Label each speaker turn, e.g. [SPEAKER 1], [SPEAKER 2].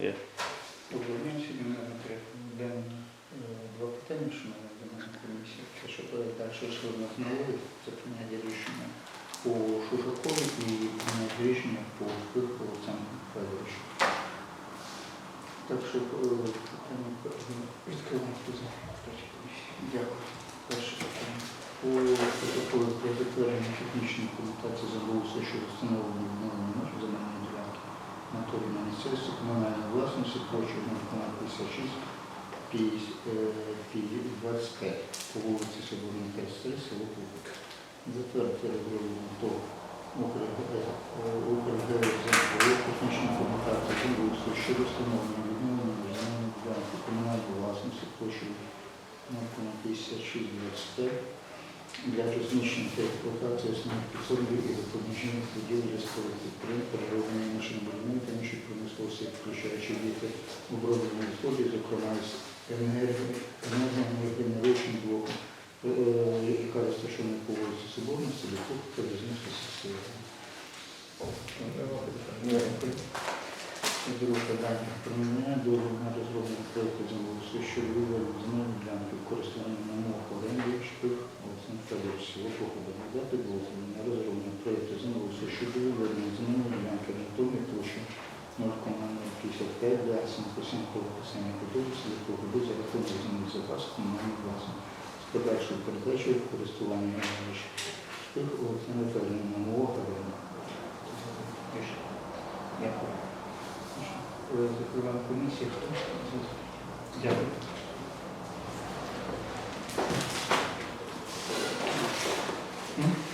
[SPEAKER 1] Є.
[SPEAKER 2] Доброго дня, е, два питання, що ми на комісії. Це що в нас на це прийняття рішення по Шушакові і прийняття рішення по Пиху Олександру Федоровичу. Так що е, питання відкриваємо комісії. Дякую. Перше питання. По протоколу про затвердження технічної документації відновлення меж земельної ділянки Анатолій на місцевості комунальної власності площею 0,56 25 по вулиці Соборній 33, село Пупик. Затвердити регулювання до Укргеоземпою технічної документації землеустрою щодо встановлення відновлення земельної ділянки комунальної власності площею 0,56 25 для та експлуатації основних підсобів і допоміжних будівель військових підприємств, перероблення машинобудівної та інших промисловості, включаючи діти оброблення відходів, зокрема з енергії, енергоневичним блоком, яка розташована по вулиці Соборності, Ліку, Перезнівська сільської ради. Друге питання. Про надання дозволу на розроблення проєкту землеустрою щодо виводу земельної ділянки площі 0,055 для самопосінкового писання подобусу, якого буде за рахунок земних запас комунальних власних з подальшою передачею користування мережі. Штих Олександра Федорівна, мова Галина. Дякую. Е, закриваємо комісію. Дякую. Mm-hmm.